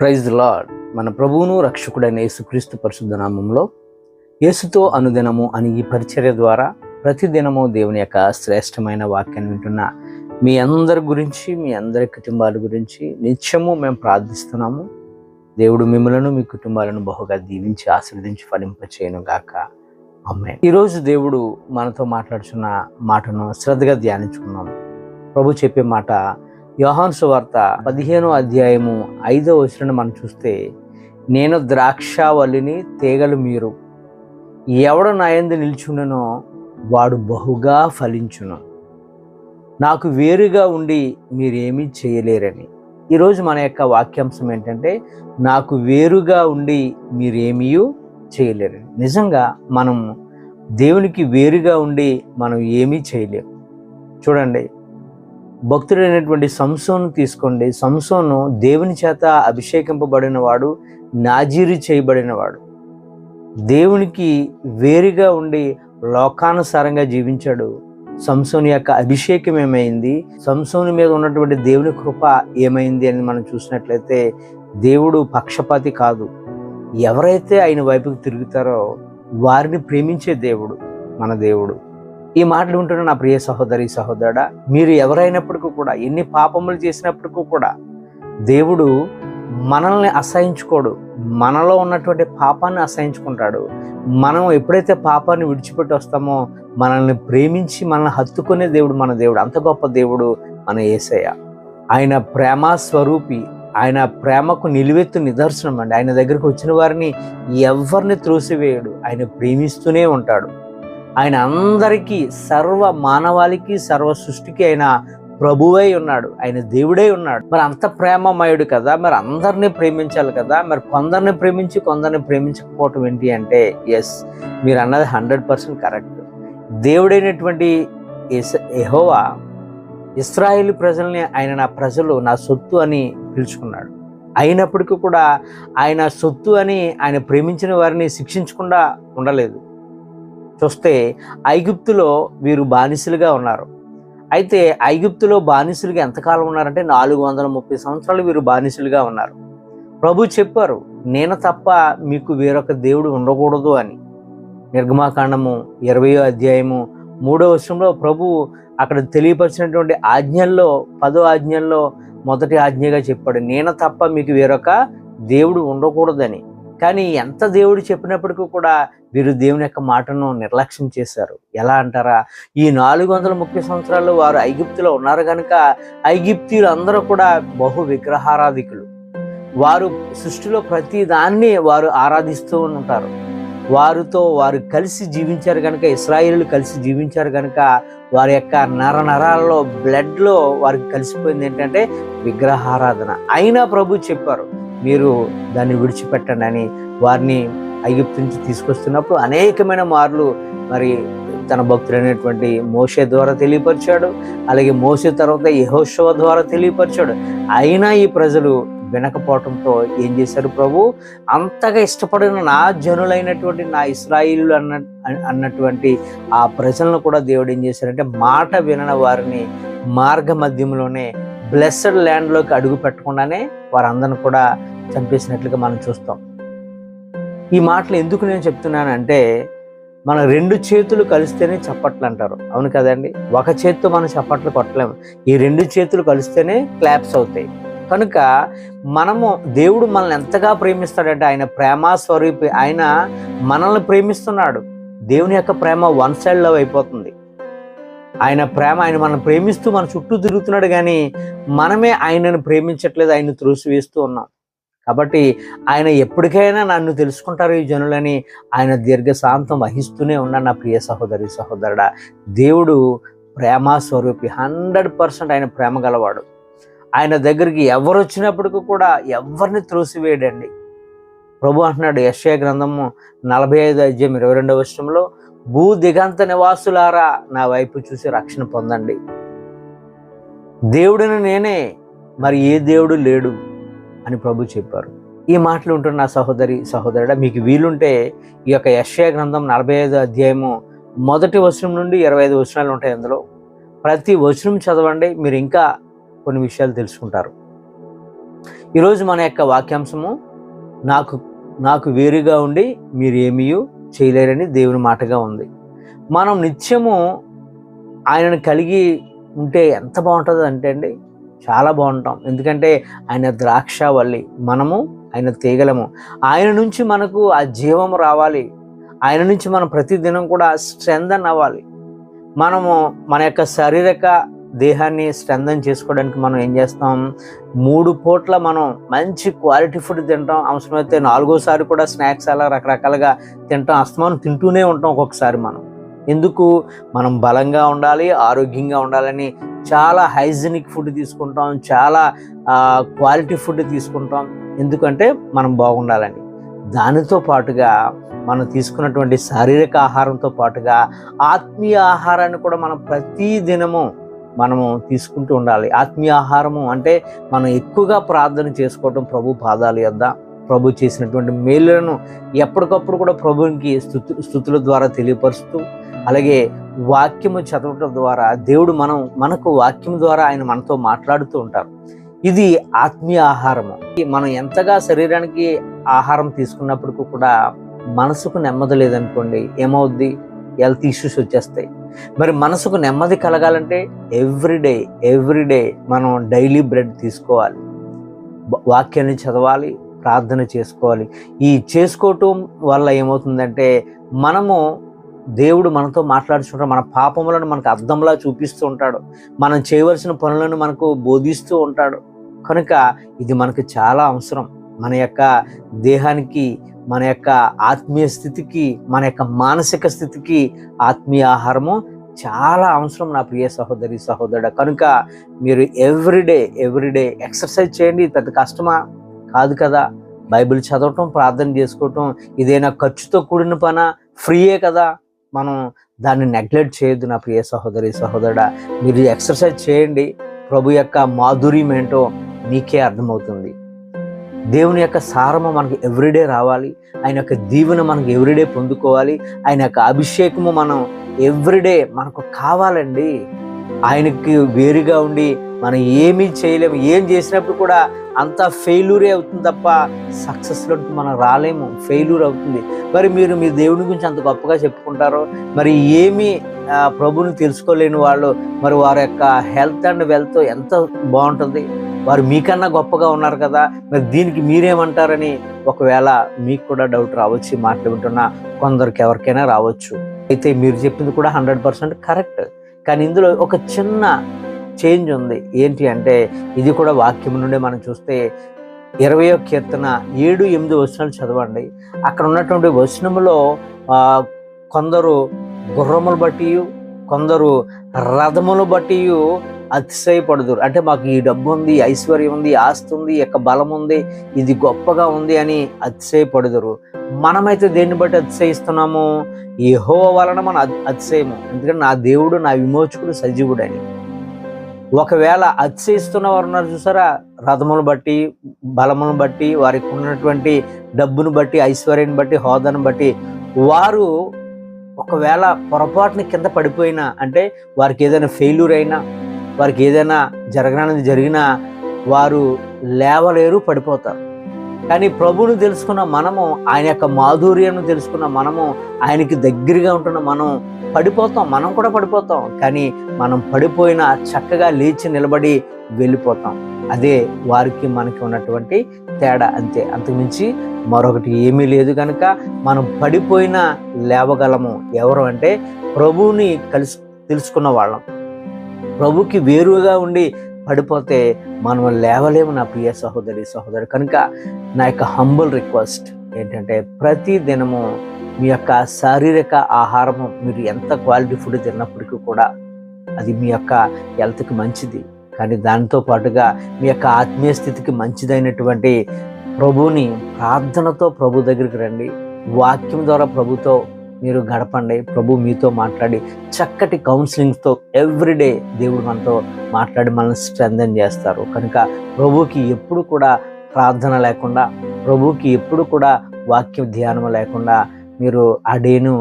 Praise lord. మన ప్రభువును రక్షకుడైన యేసుక్రీస్తు పరిశుద్ధ నామంలో యేసుతో అనుదినము అని ఈ పరిచర్య ద్వారా ప్రతిదినము దేవుని యొక్క శ్రేష్టమైన వాక్యాన్ని వింటున్న మీ అందరి గురించి మీ అందరి కుటుంబాల గురించి నిత్యము మేము ప్రార్థిస్తున్నాము. దేవుడు మిమ్మలను మీ కుటుంబాలను బహుగా దీవించి ఆశీర్వదించి ఫలింపచేయను గాక. అమ్మే ఈరోజు దేవుడు మనతో మాట్లాడుతున్న మాటను శ్రద్ధగా ధ్యానించుకున్నాము ప్రభు చెప్పే మాట యోహాన్సు వార్త పదిహేనో అధ్యాయము ఐదో వచనం మనం చూస్తే నేను ద్రాక్షావల్లిని తీగలు మీరు. ఎవడు నా యందు నిల్చున్ననో వాడు బహుగా ఫలించును. నాకు వేరుగా ఉండి మీరేమీ చేయలేరని. ఈరోజు మన యొక్క వాక్యాంశం ఏంటంటే నాకు వేరుగా ఉండి మీరేమీ చేయలేరని. నిజంగా మనం దేవునికి వేరుగా ఉండి మనం ఏమీ చేయలేము చూడండి భక్తుడైనటువంటి సంసోను తీసుకోండి. సంసోను దేవుని చేత అభిషేకింపబడిన వాడు నాజీరు చేయబడినవాడు. దేవునికి వేరుగా ఉండి లోకానుసారంగా జీవించాడు. సంసోని యొక్క అభిషేకం ఏమైంది? సంసోని మీద ఉన్నటువంటి దేవుని కృప ఏమైంది అని మనం చూసినట్లయితే దేవుడు పక్షపాతి కాదు. ఎవరైతే ఆయన వైపుకు తిరుగుతారో వారిని ప్రేమించే దేవుడు మన దేవుడు. ఈ మాటలు వింటున్న నా ప్రియ సహోదరి సహోదరుడా మీరు ఎవరైనప్పటికీ కూడా ఎన్ని పాపములు చేసినప్పటికీ కూడా దేవుడు మనల్ని అసహించుకోడు. మనలో ఉన్నటువంటి పాపాన్ని అసహించుకుంటాడు. మనం ఎప్పుడైతే పాపాన్ని విడిచిపెట్టి వస్తామో మనల్ని ప్రేమించి మనల్ని హత్తుకునే దేవుడు మన దేవుడు అంత గొప్ప దేవుడు మన ఏసయ్య. ఆయన ప్రేమ స్వరూపి ఆయన ప్రేమకు నిలువెత్తు నిదర్శనం అండి. ఆయన దగ్గరికి వచ్చిన వారిని ఎవరిని త్రోసివేయడు. ఆయన ప్రేమిస్తూనే ఉంటాడు. ఆయన అందరికీ సర్వ మానవాళికి సర్వ సృష్టికి ఆయన ప్రభువై ఉన్నాడు. ఆయన దేవుడై ఉన్నాడు. మరి అంత ప్రేమమయుడు కదా? మరి అందరినీ ప్రేమించాలి కదా? మరి కొందరిని ప్రేమించి కొందరిని ప్రేమించకపోవటం ఏంటి అంటే ఎస్ మీరు అన్నది హండ్రెడ్ పర్సెంట్ కరెక్ట్. దేవుడైనటువంటి ఎహోవా ఇస్రాయేల్ ప్రజల్ని ఆయన నా ప్రజలు నా సొత్తు అని పిలుచుకున్నాడు. అయినప్పటికీ కూడా ఆయన సొత్తు అని ఆయన ప్రేమించిన వారిని శిక్షించకుండా ఉండలేదు. చూస్తే ఐగుప్తులో వీరు బానిసలుగా ఉన్నారు. అయితే ఐగుప్తులో బానిసలుగా ఎంతకాలం ఉన్నారంటే నాలుగు వందల ముప్పై సంవత్సరాలు వీరు బానిసలుగా ఉన్నారు. ప్రభు చెప్పారు నేను తప్ప మీకు వేరొక దేవుడు ఉండకూడదు అని. నిర్గమాకాండము ఇరవయో అధ్యాయము మూడో వర్షంలో ప్రభు అక్కడ తెలియపరిచినటువంటి ఆజ్ఞల్లో పదో ఆజ్ఞల్లో మొదటి ఆజ్ఞగా చెప్పాడు నేను తప్ప మీకు వేరొక దేవుడు ఉండకూడదని. కానీ ఎంత దేవుడు చెప్పినప్పటికీ కూడా వీరు దేవుని యొక్క మాటను నిర్లక్ష్యం చేశారు. ఎలా అంటారా? ఈ నాలుగు వందల ముప్పై సంవత్సరాలు వారు ఐగిప్తులో ఉన్నారు కనుక ఐగిప్తీయులు అందరూ కూడా బహు విగ్రహారాధికులు. వారు సృష్టిలో ప్రతి దాన్ని వారు ఆరాధిస్తూ ఉంటారు. వారితో వారు కలిసి జీవించారు కనుక ఇస్రాయిలు కలిసి జీవించారు కనుక వారి యొక్క నర నరాల్లో బ్లడ్లో వారికి కలిసిపోయింది ఏంటంటే విగ్రహారాధన. అయినా ప్రభు చెప్పారు మీరు దాన్ని విడిచిపెట్టండి అని వారిని ఐగుప్తు నుంచి తీసుకొస్తున్నప్పుడు అనేకమైన మార్లు మరి తన భక్తుడైనటువంటి మోసే ద్వారా తెలియపరిచాడు. అలాగే మోసే తర్వాత యహోశవ ద్వారా తెలియపరిచాడు. అయినా ఈ ప్రజలు వినకపోవటంతో ఏం చేశారు ప్రభు? అంతగా ఇష్టపడిన నా జనులైనటువంటి నా ఇస్రాయిలు అన్న అన్నటువంటి ఆ ప్రజలను కూడా దేవుడు ఏం చేశారంటే మాట వినని వారిని మార్గ మధ్యంలోనే బ్లెస్సడ్ ల్యాండ్లోకి అడుగు పెట్టకుండానే వారందరిని కూడా చంపేసినట్లుగా మనం చూస్తాం. ఈ మాటలు ఎందుకు నేను చెప్తున్నానంటే మన రెండు చేతులు కలిస్తేనే చప్పట్లు అంటారు. అవును కదండి ఒక చేతితో మనం చప్పట్లు కొట్టలేము. ఈ రెండు చేతులు కలిస్తేనే క్లాప్స్ అవుతాయి. కనుక మనము దేవుడు మనల్ని ఎంతగా ప్రేమిస్తాడంటే ఆయన ప్రేమ స్వరూపి ఆయన మనల్ని ప్రేమిస్తున్నాడు. దేవుని యొక్క ప్రేమ వన్ సైడ్ లవ్ అయిపోతుంది. ఆయన ప్రేమ ఆయన మనం ప్రేమిస్తూ మన చుట్టూ తిరుగుతున్నాడు కానీ మనమే ఆయనను ప్రేమించట్లేదు ఆయన త్రోసివేస్తూ ఉన్నాం కాబట్టి ఆయన ఎప్పటికైనా నన్ను తెలుసుకుంటారు ఈ జనులని. ఆయన దీర్ఘశాంతం వహిస్తూనే ఉన్నాడు నా ప్రియ సహోదరి సహోదరుడా. దేవుడు ప్రేమ స్వరూపి హండ్రెడ్ పర్సెంట్ ఆయన ప్రేమ గలవాడు. ఆయన దగ్గరికి ఎవరు వచ్చినప్పటికీ కూడా ఎవరిని త్రోసివేయడండి. ప్రభు అంటున్నాడు యశ్య గ్రంథము నలభై ఐదు అధ్యయం ఇరవై రెండవ వర్షంలో భూ దిగంత నివాసులారా నా వైపు చూసి రక్షణ పొందండి. దేవుడిని నేనే మరి ఏ దేవుడు లేడు అని ప్రభు చెప్పారు. ఈ మాటలు ఉంటున్న సహోదరి సహోదరుడ మీకు వీలుంటే ఈ యొక్క యశ్య గ్రంథం నలభై ఐదు అధ్యాయము మొదటి వచనం నుండి ఇరవై ఐదు వచనాలు ఉంటాయి అందులో. ప్రతి వచనం చదవండి మీరు ఇంకా కొన్ని విషయాలు తెలుసుకుంటారు. ఈరోజు మన యొక్క వాక్యాంశము నాకు నాకు వేరుగా ఉండి మీరు చేయలేరని దేవుని మాటగా ఉంది. మనం నిత్యము ఆయనను కలిగి ఉంటే ఎంత బాగుంటుంది అంటే అండి చాలా బాగుంటాం. ఎందుకంటే ఆయన ద్రాక్షవల్లి మనము ఆయన తీగలము. ఆయన నుంచి మనకు ఆ జీవం రావాలి. ఆయన నుంచి మనం ప్రతిదినం కూడా స్ట్రెంథన్ అవ్వాలి. మనము మన యొక్క శారీరక దేహాన్ని స్ట్రెంథన్ చేసుకోవడానికి మనం ఏం చేస్తాం? మూడు పూట్ల మనం మంచి క్వాలిటీ ఫుడ్ తింటాం. అవసరమైతే నాలుగోసారి కూడా స్నాక్స్ అలా రకరకాలుగా తింటాం. అస్తమానం తింటూనే ఉంటాం ఒక్కొక్కసారి మనం. ఎందుకు? మనం బలంగా ఉండాలి ఆరోగ్యంగా ఉండాలని చాలా హైజీనిక్ ఫుడ్ తీసుకుంటాం. చాలా క్వాలిటీ ఫుడ్ తీసుకుంటాం. ఎందుకంటే మనం బాగుండాలని. దానితో పాటుగా మనం తీసుకున్నటువంటి శారీరక ఆహారంతో పాటుగా ఆత్మీయ ఆహారాన్ని కూడా మనం ప్రతి దినము మనము తీసుకుంటూ ఉండాలి. ఆత్మీయ ఆహారము అంటే మనం ఎక్కువగా ప్రార్థన చేసుకోవటం ప్రభు పాదాలు యొద్ద. ప్రభు చేసినటువంటి మేలులను ఎప్పటికప్పుడు కూడా ప్రభునికి స్థుతు స్థుతుల ద్వారా తెలియపరుస్తూ అలాగే వాక్యము చదవటం ద్వారా దేవుడు మనం మనకు వాక్యం ద్వారా ఆయన మనతో మాట్లాడుతూ ఉంటారు. ఇది ఆత్మీయ ఆహారము. మనం ఎంతగా శరీరానికి ఆహారం తీసుకున్నప్పటికీ కూడా మనసుకు నెమ్మది లేదనుకోండి ఏమవుద్ది? హెల్త్ ఇష్యూస్ వచ్చేస్తాయి. మరి మనసుకు నెమ్మది కలగాలంటే ఎవ్రీడే ఎవ్రీడే మనం డైలీ బ్రెడ్ తీసుకోవాలి. వాక్యాన్ని చదవాలి ప్రార్థన చేసుకోవాలి. ఈ చేసుకోవటం వల్ల ఏమవుతుందంటే మనము దేవుడు మనతో మాట్లాడుచుంటాడు. మన పాపములను మనకు అర్థంలా చూపిస్తూ ఉంటాడు. మనం చేయవలసిన పనులను మనకు బోధిస్తూ ఉంటాడు. కనుక ఇది మనకు చాలా అవసరం. మన యొక్క దేహానికి మన యొక్క ఆత్మీయ స్థితికి మన యొక్క మానసిక స్థితికి ఆత్మీయ ఆహారము చాలా అవసరం నా ప్రియ సహోదరి సహోదరుడు. కనుక మీరు ఎవ్రీడే ఎవ్రీడే ఎక్సర్సైజ్ చేయండి. పెద్ద కష్టమా? కాదు కదా. బైబిల్ చదవటం ప్రార్థన చేసుకోవటం ఇదైనా ఖర్చుతో కూడిన పన? ఫ్రీయే కదా. మనం దాన్ని నెగ్లెక్ట్ చేయొద్దు నా ప్రియ సహోదరి సహోదరుడా. మీరు ఎక్సర్సైజ్ చేయండి. ప్రభు యొక్క మాధుర్యం ఏంటో నీకే అర్థమవుతుంది. దేవుని యొక్క సారము మనకి ఎవ్రీడే రావాలి. ఆయన యొక్క దీవెన మనకు ఎవ్రీడే పొందుకోవాలి. ఆయన యొక్క అభిషేకము మనం ఎవ్రీడే మనకు కావాలండి. ఆయనకి వేరుగా ఉండి మనం ఏమీ చేయలేము. ఏం చేసినప్పుడు కూడా అంతా ఫెయిల్యూరే అవుతుంది తప్ప సక్సెస్లో మనం రాలేము. ఫెయిల్యూర్ అవుతుంది. మరి మీరు మీ దేవుని గురించి అంత గొప్పగా చెప్పుకుంటారో? మరి ఏమీ ప్రభుని తెలుసుకోలేని వాళ్ళు మరి వారి యొక్క హెల్త్ అండ్ వెల్త్ ఎంత బాగుంటుంది. వారు మీకన్నా గొప్పగా ఉన్నారు కదా. మరి దీనికి మీరేమంటారని ఒకవేళ మీకు కూడా డౌట్ రావచ్చు ఈ మాటలు వింటున్న కొందరికి ఎవరికైనా రావచ్చు. అయితే మీరు చెప్పింది కూడా హండ్రెడ్ పర్సెంట్ కరెక్ట్ కానీ ఇందులో ఒక చిన్న చేంజ్ ఉంది. ఏంటి అంటే ఇది కూడా వాక్యం నుండి మనం చూస్తే ఇరవయో కీర్తన ఏడు ఎనిమిది వచనాలు చదవండి. అక్కడ ఉన్నటువంటి వచనంలో కొందరు గుర్రములు బట్టి కొందరు రథములు బట్టి అతిశయపడుదురు. అంటే మాకు ఈ డబ్బు ఉంది ఐశ్వర్యం ఉంది ఆస్తి ఉంది యొక్క బలం ఉంది ఇది గొప్పగా ఉంది అని అతిశయపడుదురు. మనమైతే దేన్ని బట్టి అతిశయిస్తున్నాము? ఏహో వలన మన అతిశయము. ఎందుకంటే నా దేవుడు నా విమోచకుడు సజీవుడని. ఒకవేళ అతిశయిస్తున్న వారు ఉన్నారు చూసారా? రథమును బట్టి బలమును బట్టి వారికి ఉన్నటువంటి డబ్బును బట్టి ఐశ్వర్యాన్ని బట్టి హోదాను బట్టి వారు ఒకవేళ పొరపాటున కింద పడిపోయినా అంటే వారికి ఏదైనా ఫెయిల్యూర్ అయినా వారికి ఏదైనా జరగనది జరిగినా వారు లేవలేరు పడిపోతారు. కానీ ప్రభువును తెలుసుకున్న మనము ఆయన యొక్క మాధుర్యాన్ని తెలుసుకున్న మనము ఆయనకి దగ్గరగా ఉంటున్న మనం పడిపోతాం మనం కూడా పడిపోతాం. కానీ మనం పడిపోయినా చక్కగా లేచి నిలబడి వెళ్ళిపోతాం. అదే వారికి మనకి ఉన్నటువంటి తేడా అంతే. అంతకుమించి మరొకటి ఏమీ లేదు కనుక మనం పడిపోయినా లేవగలము. ఎవరు అంటే ప్రభువుని కలిసి తెలుసుకున్న వాళ్ళం. ప్రభుకి వేరుగా ఉండి పడిపోతే మనం లేవలేము నా ప్రియ సహోదరి సహోదరు. కనుక నా యొక్క హంబుల్ రిక్వెస్ట్ ఏంటంటే ప్రతి దినము మీ యొక్క శారీరక ఆహారము మీరు ఎంత క్వాలిటీ ఫుడ్ తిన్నప్పటికీ కూడా అది మీ యొక్క హెల్త్కి మంచిది. కానీ దానితో పాటుగా మీ యొక్క ఆత్మీయ స్థితికి మంచిదైనటువంటి ప్రభువుని ప్రార్థనతో ప్రభు దగ్గరికి రండి. వాక్యం ద్వారా ప్రభుతో మీరు గడపండి. ప్రభు మీతో మాట్లాడి చక్కటి కౌన్సిలింగ్తో ఎవ్రీడే దేవుడు మనతో మాట్లాడి మనల్ని స్ట్రెంథన్ చేస్తారు. కనుక ప్రభుకి ఎప్పుడు కూడా ప్రార్థన లేకుండా ప్రభుకి ఎప్పుడు కూడా వాక్య ధ్యానం లేకుండా మీరు ఆ డేను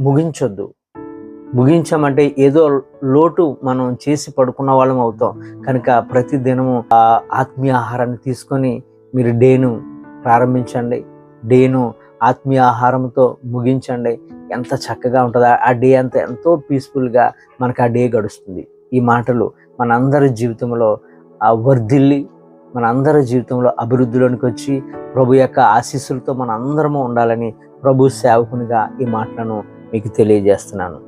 ముగించొద్దు. ముగించామంటే ఏదో లోటు మనం చేసి పడుకున్న వాళ్ళం అవుతాం. కనుక ప్రతి దినము ఆత్మీయ ఆహారాన్ని తీసుకొని మీరు డేను ప్రారంభించండి. డేను ఆత్మీయ ఆహారంతో ముగించండి. ఎంత చక్కగా ఉంటుందో ఆ డే అంతా ఎంతో పీస్ఫుల్గా మనకు ఆ డే గడుస్తుంది. ఈ మాటలు మనందరి జీవితంలో వర్ధిల్లి మన అందరి జీవితంలో అభివృద్ధిలోనికి వచ్చి ప్రభు యొక్క ఆశీస్సులతో మన అందరము ఉండాలని ప్రభు సేవకునిగా ఈ మాటలను మీకు తెలియజేస్తున్నాను.